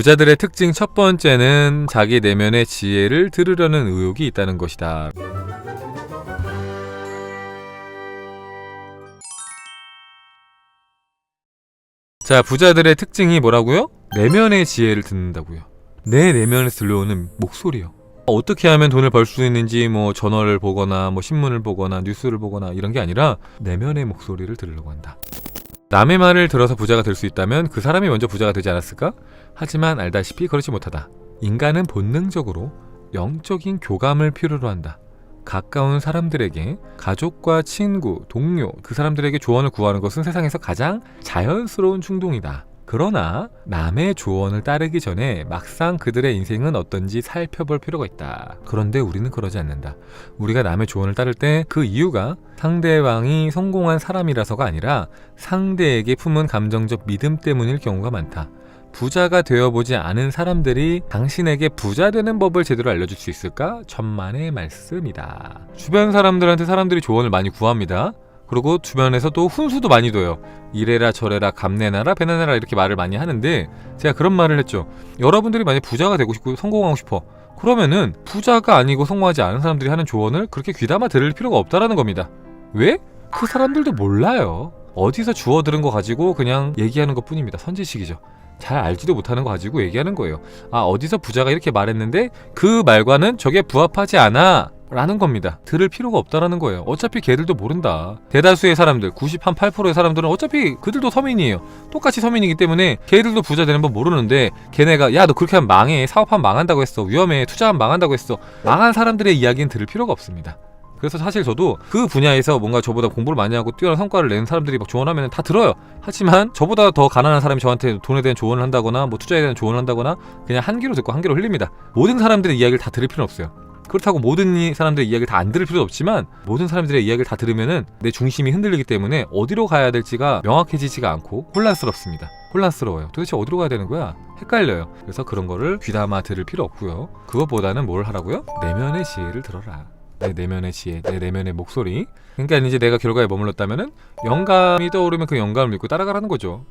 부자들의 특징 첫 번째는 자기 내면의 지혜를 들으려는 의욕이 있다는 것이다. 자, 부자들의 특징이 뭐라고요? 내면의 지혜를 듣는다고요. 내 내면에서 들려오는 목소리요. 어떻게 하면 돈을 벌 수 있는지 뭐 저널을 보거나 뭐 신문을 보거나 뉴스를 보거나 이런 게 아니라 내면의 목소리를 들으려고 한다. 남의 말을 들어서 부자가 될 수 있다면 그 사람이 먼저 부자가 되지 않았을까? 하지만 알다시피 그렇지 못하다. 인간은 본능적으로 영적인 교감을 필요로 한다. 가까운 사람들에게 가족과 친구, 동료, 그 사람들에게 조언을 구하는 것은 세상에서 가장 자연스러운 충동이다. 그러나 남의 조언을 따르기 전에 막상 그들의 인생은 어떤지 살펴볼 필요가 있다. 그런데 우리는 그러지 않는다. 우리가 남의 조언을 따를 때 그 이유가 상대방이 성공한 사람이라서가 아니라 상대에게 품은 감정적 믿음 때문일 경우가 많다. 부자가 되어보지 않은 사람들이 당신에게 부자 되는 법을 제대로 알려줄 수 있을까? 천만의 말씀이다. 주변 사람들한테 사람들이 조언을 많이 구합니다. 그리고 주변에서 또 훈수도 많이 둬요. 이래라 저래라 감내나라 배나나라 이렇게 말을 많이 하는데 제가 그런 말을 했죠. 여러분들이 만약 부자가 되고 싶고 성공하고 싶어. 그러면은 부자가 아니고 성공하지 않은 사람들이 하는 조언을 그렇게 귀담아 들을 필요가 없다라는 겁니다. 왜? 그 사람들도 몰라요. 어디서 주워 들은 거 가지고 그냥 얘기하는 것 뿐입니다. 선지식이죠. 잘 알지도 못하는 거 가지고 얘기하는 거예요. 아, 어디서 부자가 이렇게 말했는데 그 말과는 저게 부합하지 않아. 라는 겁니다. 들을 필요가 없다라는 거예요. 어차피 걔들도 모른다. 대다수의 사람들, 98%의 사람들은 어차피 그들도 서민이에요. 똑같이 서민이기 때문에 걔들도 부자 되는 법 모르는데 걔네가 야 너 그렇게 하면 망해. 사업하면 망한다고 했어. 위험해. 투자하면 망한다고 했어. 망한 사람들의 이야기는 들을 필요가 없습니다. 그래서 사실 저도 그 분야에서 뭔가 저보다 공부를 많이 하고 뛰어난 성과를 내는 사람들이 막 조언하면 다 들어요. 하지만 저보다 더 가난한 사람이 저한테 돈에 대한 조언을 한다거나 뭐 투자에 대한 조언을 한다거나 그냥 한 귀로 듣고 한 귀로 흘립니다. 모든 사람들의 이야기를 다 들을 필요는 없어요. 그렇다고 모든 이 사람들의 이야기를 다 안 들을 필요도 없지만 모든 사람들의 이야기를 다 들으면은 내 중심이 흔들리기 때문에 어디로 가야 될지가 명확해지지가 않고 혼란스럽습니다. 혼란스러워요. 도대체 어디로 가야 되는 거야? 헷갈려요. 그래서 그런 거를 귀담아 들을 필요 없고요. 그것보다는 뭘 하라고요? 내면의 지혜를 들어라. 내 내면의 지혜, 내 내면의 목소리. 그러니까 이제 내가 결과에 머물렀다면은 영감이 떠오르면 그 영감을 믿고 따라가라는 거죠.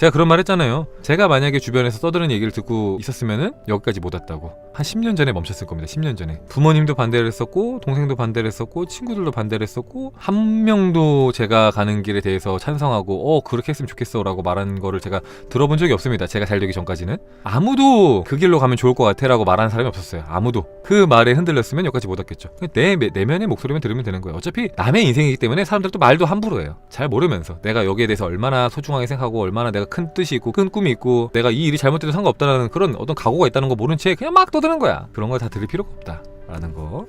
제가 그런 말 했잖아요. 제가 만약에 주변에서 떠드는 얘기를 듣고 있었으면은 여기까지 못 왔다고. 한 10년 전에 멈췄을 겁니다. 10년 전에. 부모님도 반대를 했었고, 동생도 반대를 했었고, 친구들도 반대를 했었고, 한 명도 제가 가는 길에 대해서 찬성하고, 어, 그렇게 했으면 좋겠어. 라고 말한 거를 제가 들어본 적이 없습니다. 제가 잘 되기 전까지는. 아무도 그 길로 가면 좋을 것 같아. 라고 말하는 사람이 없었어요. 아무도. 그 말에 흔들렸으면 여기까지 못 왔겠죠. 내 내- 내면의 목소리만 들으면 되는 거예요. 어차피 남의 인생이기 때문에 사람들 또 말도 함부로 해요. 잘 모르면서. 내가 여기에 대해서 얼마나 소중하게 생각하고, 얼마나 내가 큰 뜻이 있고, 큰 꿈이 있고, 내가 이 일이 잘못돼도 상관없다는 그런 어떤 각오가 있다는 거 모른 채 그냥 막 떠드는 거야. 그런 걸 다 들을 필요가 없다. 라는 거.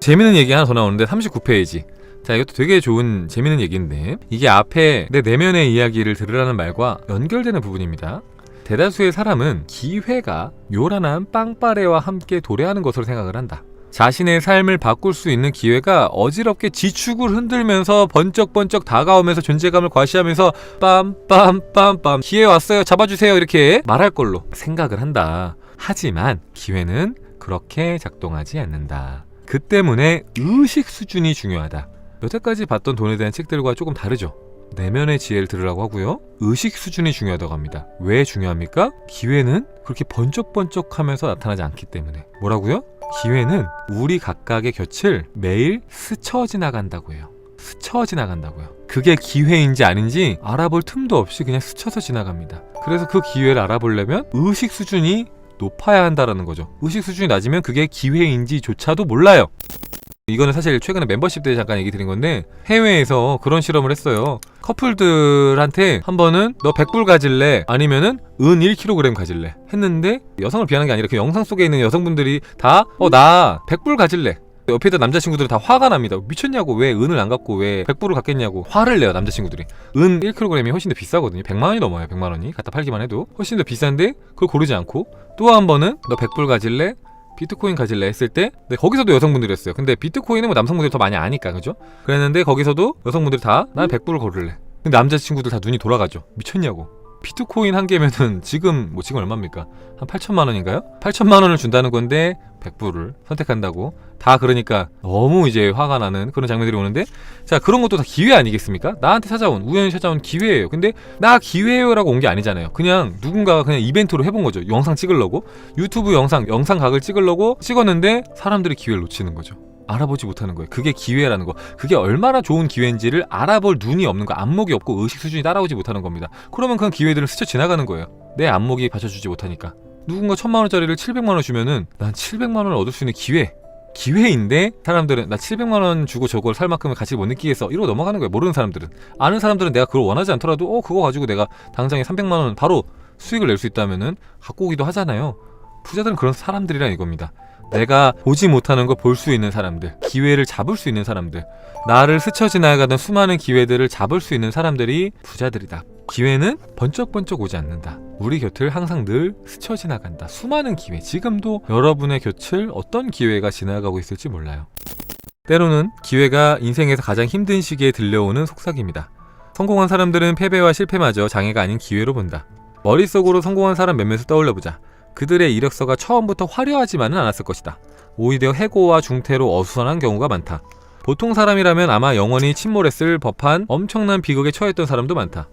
재밌는 얘기 하나 더 나오는데 39페이지. 자, 이것도 되게 좋은 재밌는 얘기인데 이게 앞에 내 내면의 이야기를 들으라는 말과 연결되는 부분입니다. 대다수의 사람은 기회가 요란한 빵빠레와 함께 도래하는 것으로 생각을 한다. 자신의 삶을 바꿀 수 있는 기회가 어지럽게 지축을 흔들면서 번쩍번쩍 다가오면서 존재감을 과시하면서 빰빰빰빰 기회 왔어요 잡아주세요 이렇게 말할 걸로 생각을 한다. 하지만 기회는 그렇게 작동하지 않는다. 그 때문에 의식 수준이 중요하다. 여태까지 봤던 돈에 대한 책들과 조금 다르죠. 내면의 지혜를 들으라고 하고요. 의식 수준이 중요하다고 합니다. 왜 중요합니까? 기회는 그렇게 번쩍번쩍 하면서 나타나지 않기 때문에. 뭐라고요? 기회는 우리 각각의 곁을 매일 스쳐 지나간다고 해요. 스쳐 지나간다고요. 그게 기회인지 아닌지 알아볼 틈도 없이 그냥 스쳐서 지나갑니다. 그래서 그 기회를 알아보려면 의식 수준이 높아야 한다라는 거죠. 의식 수준이 낮으면 그게 기회인지조차도 몰라요. 이거는 사실 최근에 멤버십 때 잠깐 얘기 드린 건데 해외에서 그런 실험을 했어요. 커플들한테 한 번은 너 100불 가질래 아니면은 은 1kg 가질래 했는데 여성을 비하는 게 아니라 그 영상 속에 있는 여성분들이 다 어 나 100불 가질래 옆에 있던 남자친구들은 다 화가 납니다. 미쳤냐고 왜 은을 안 갖고 왜 100불을 갖겠냐고 화를 내요 남자친구들이. 은 1kg이 훨씬 더 비싸거든요. 100만 원이 넘어요. 100만 원이 갖다 팔기만 해도 훨씬 더 비싼데 그걸 고르지 않고 또 한 번은 너 100불 가질래? 비트코인 가질래 했을 때 근데 거기서도 여성분들이었어요. 근데 비트코인은 뭐 남성분들이 더 많이 아니까 그죠? 그랬는데 거기서도 여성분들이 다 난 100불을 고를래. 근데 남자친구들 다 눈이 돌아가죠. 미쳤냐고. 비트코인 한 개면은 지금 뭐 지금 얼마입니까? 한 8천만 원인가요? 8천만 원을 준다는 건데 100불을 선택한다고 다 그러니까 너무 이제 화가 나는 그런 장면들이 오는데 자 그런 것도 다 기회 아니겠습니까? 나한테 찾아온 우연히 찾아온 기회예요. 근데 나 기회요라고 온 게 아니잖아요. 그냥 누군가가 그냥 이벤트로 해본 거죠. 영상 찍으려고 유튜브 영상 영상 각을 찍으려고 찍었는데 사람들이 기회를 놓치는 거죠. 알아보지 못하는 거예요. 그게 기회라는 거. 그게 얼마나 좋은 기회인지를 알아볼 눈이 없는 거, 안목이 없고 의식 수준이 따라오지 못하는 겁니다. 그러면 그런 기회들은 스쳐 지나가는 거예요. 내 안목이 받쳐주지 못하니까. 누군가 천만 원짜리를 700만 원 주면은 난 700만 원을 얻을 수 있는 기회. 기회인데 사람들은 나 700만 원 주고 저걸 살 만큼의 가치 못 느끼겠어 이러고 넘어가는 거예요 모르는 사람들은 아는 사람들은 내가 그걸 원하지 않더라도 어 그거 가지고 내가 당장에 300만 원 바로 수익을 낼 수 있다면은 갖고 오기도 하잖아요 부자들은 그런 사람들이란 이겁니다 내가 보지 못하는 걸 볼 수 있는 사람들 기회를 잡을 수 있는 사람들 나를 스쳐 지나가던 수많은 기회들을 잡을 수 있는 사람들이 부자들이다 기회는 번쩍번쩍 오지 않는다. 우리 곁을 항상 늘 스쳐 지나간다. 수많은 기회. 지금도 여러분의 곁을 어떤 기회가 지나가고 있을지 몰라요. 때로는 기회가 인생에서 가장 힘든 시기에 들려오는 속삭입니다. 성공한 사람들은 패배와 실패마저 장애가 아닌 기회로 본다. 머릿속으로 성공한 사람 몇몇을 떠올려보자. 그들의 이력서가 처음부터 화려하지만은 않았을 것이다. 오히려 해고와 중퇴로 어수선한 경우가 많다. 보통 사람이라면 아마 영원히 침몰했을 법한 엄청난 비극에 처했던 사람도 많다.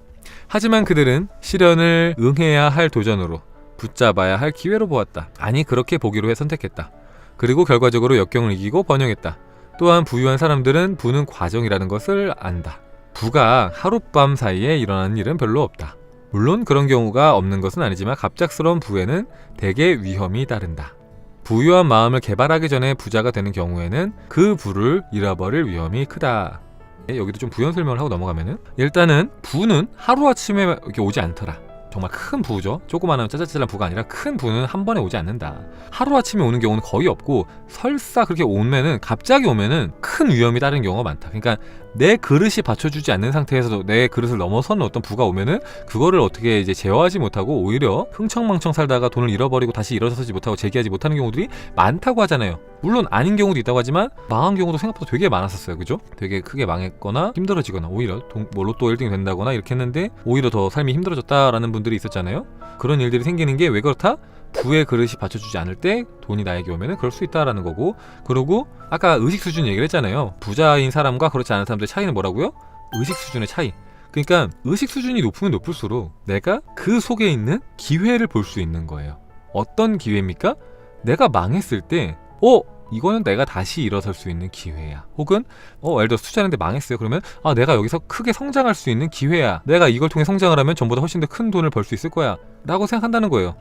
하지만 그들은 시련을 응해야 할 도전으로 붙잡아야 할 기회로 보았다. 아니 그렇게 보기로 해 선택했다. 그리고 결과적으로 역경을 이기고 번영했다. 또한 부유한 사람들은 부는 과정이라는 것을 안다. 부가 하룻밤 사이에 일어나는 일은 별로 없다. 물론 그런 경우가 없는 것은 아니지만 갑작스러운 부에는 대개 위험이 따른다. 부유한 마음을 개발하기 전에 부자가 되는 경우에는 그 부를 잃어버릴 위험이 크다. 예, 여기도 좀 부연 설명을 하고 넘어가면은 일단은 부는 하루아침에 이렇게 오지 않더라. 정말 큰 부죠. 조그마한 짜잘짜잘한 부가 아니라 큰 부는 한 번에 오지 않는다. 하루아침에 오는 경우는 거의 없고 설사 그렇게 오면은 갑자기 오면은 큰 위험이 따르는 경우가 많다. 그러니까 내 그릇이 받쳐주지 않는 상태에서도 내 그릇을 넘어서는 어떤 부가 오면은 그거를 어떻게 이제 제어하지 못하고 오히려 흥청망청 살다가 돈을 잃어버리고 다시 일어서지 못하고 재기하지 못하는 경우들이 많다고 하잖아요. 물론 아닌 경우도 있다고 하지만 망한 경우도 생각보다 되게 많았었어요. 그죠? 되게 크게 망했거나 힘들어지거나 오히려 동, 뭐 로또 1등이 된다거나 이렇게 했는데 오히려 더 삶이 힘들어졌다라는 분들이 있었잖아요. 그런 일들이 생기는 게 왜 그렇다? 부의 그릇이 받쳐주지 않을 때 돈이 나에게 오면은 그럴 수 있다라는 거고 그리고 아까 의식 수준 얘기를 했잖아요 부자인 사람과 그렇지 않은 사람들의 차이는 뭐라고요? 의식 수준의 차이 그러니까 의식 수준이 높으면 높을수록 내가 그 속에 있는 기회를 볼 수 있는 거예요 어떤 기회입니까? 내가 망했을 때 어? 이거는 내가 다시 일어설 수 있는 기회야. 혹은 어, 예를 들어 투자하는데 망했어요. 그러면 아, 내가 여기서 크게 성장할 수 있는 기회야. 내가 이걸 통해 성장을 하면 전보다 훨씬 더 큰 돈을 벌 수 있을 거야. 라고 생각한다는 거예요.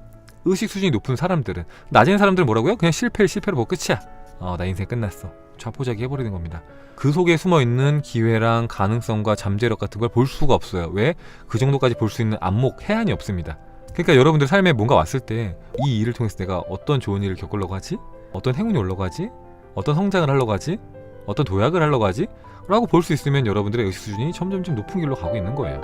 의식 수준이 높은 사람들은 낮은 사람들은 뭐라고요? 그냥 실패를 실패로 보고 끝이야. 어, 나 인생 끝났어. 좌포자기 해버리는 겁니다. 그 속에 숨어 있는 기회랑 가능성과 잠재력 같은 걸 볼 수가 없어요. 왜? 그 정도까지 볼 수 있는 안목, 해안이 없습니다. 그러니까 여러분들 삶에 뭔가 왔을 때 이 일을 통해서 내가 어떤 좋은 일을 겪으려고 하지? 어떤 행운이 올라고 하지? 어떤 성장을 하려고 하지? 어떤 도약을 하려고 하지? 라고 볼 수 있으면 여러분들의 의식 수준이 점점점 높은 길로 가고 있는 거예요.